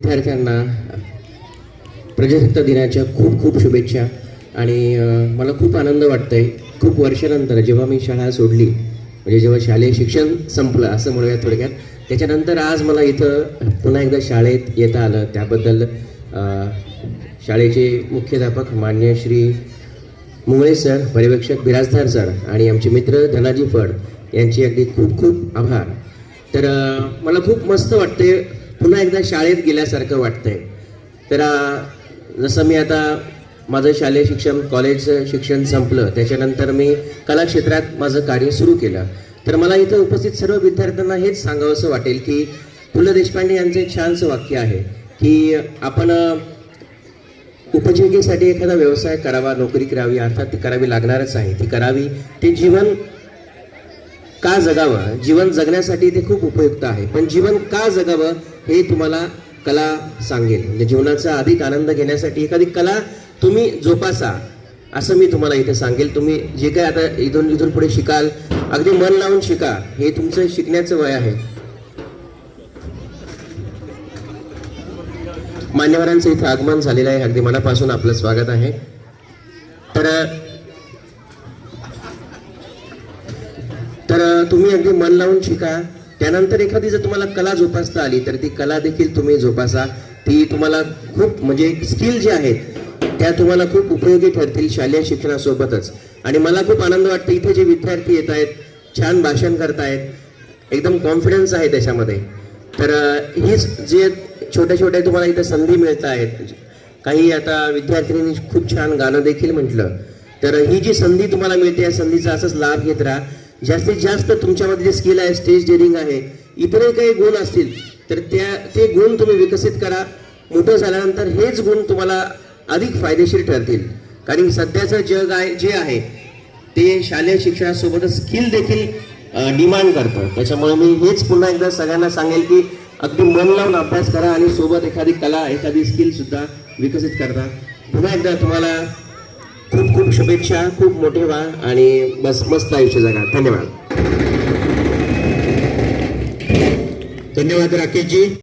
विद्यार्थ्यांना प्रजासत्ताक दिनाच्या खूप खूप शुभेच्छा. आणि मला खूप आनंद वाटतंय. खूप वर्षानंतर जेव्हा मी शाळा सोडली म्हणजे जेव्हा शालेय शिक्षण संपलं असं म्हणूया थोडक्यात त्याच्यानंतर आज मला इथं पुन्हा एकदा शाळेत येता आलं. त्याबद्दल शाळेचे मुख्याध्यापक मान्य श्री मुंगळे सर पर्यवेक्षक बिराजदार सर आणि आमचे मित्र धनाजी फड यांचे अगदी खूप खूप आभार. तर मला खूप मस्त वाटते पुन्हा एकदा शाळेत गेल्यासारखं वाटतंय. तर जसं मी आता माझं शालेय शिक्षण कॉलेज शिक्षण संपलं त्याच्यानंतर मी कला क्षेत्रात माझं कार्य सुरू केलं. तर मला इथं उपस्थित सर्व विद्यार्थ्यांना हेच सांगावंसं वाटेल की पु ल देशपांडे यांचं एक छानसं वाक्य आहे की आपण उपजीविकेसाठी एखादा व्यवसाय करावा नोकरी करावी अर्थात ती करावी लागणारच आहे. ती करावी ते जीवन का जगावं? जीवन जगण्यासाठी ते खूप उपयुक्त आहे. पण जीवन का जगावं हे तुम्हाला कला सांगेल. म्हणजे जीवनाचा अधिक आनंद घेण्यासाठी एखादी कला तुम्ही जोपासा असं मी तुम्हाला इथे सांगेल. तुम्ही जे काय आता इथून इथून पुढे शिकाल अगदी मन लावून शिका. हे तुमचं शिकण्याचं वय आहे. मान्यवरांचं इथं आगमन झालेलं आहे. अगदी मनापासून आपलं स्वागत आहे. तर तुम्ही अगदी मन लावून शिका. त्यानंतर एखादी जर तुम्हाला कला जोपासता आली तर ती कला देखील तुम्ही जोपासा. ती तुम्हाला खूप म्हणजे स्किल जे आहेत त्या तुम्हाला खूप उपयोगी ठरतील शालेय शिक्षणासोबतच. आणि मला खूप आनंद वाटतो इथे जे विद्यार्थी येत आहेत छान भाषण करतायत एकदम कॉन्फिडन्स आहे त्याच्यामध्ये. तर हीच जे छोट्या छोट्या तुम्हाला इथं संधी मिळत आहेत काही आता विद्यार्थिनींनी खूप छान गाणं देखील म्हटलं. तर ही जी संधी तुम्हाला मिळते या संधीचा असंच लाभ घेत राहा. जास्तीत जास्त तुमच्यामध्ये जे स्किल आहे स्टेज डेअरिंग आहे इतरही काही गुण असतील तर त्या ते गुण तुम्ही विकसित करा. मोठं झाल्यानंतर हेच गुण तुम्हाला अधिक फायदेशीर ठरतील. कारण सध्याचं जग आहे जे आहे ते शालेय शिक्षणासोबतच स्किल देखील डिमांड करतं. त्याच्यामुळे मी हेच पुन्हा एकदा सगळ्यांना सांगेल की अगदी मन लावून अभ्यास करा आणि सोबत एखादी कला एखादी स्किलसुद्धा विकसित करता. पुन्हा एकदा तुम्हाला खूप खूप शुभेच्छा खूप मोठे व्हा आणि बस मस्त आयुष्य जगा. धन्यवाद. धन्यवाद राकेशजी.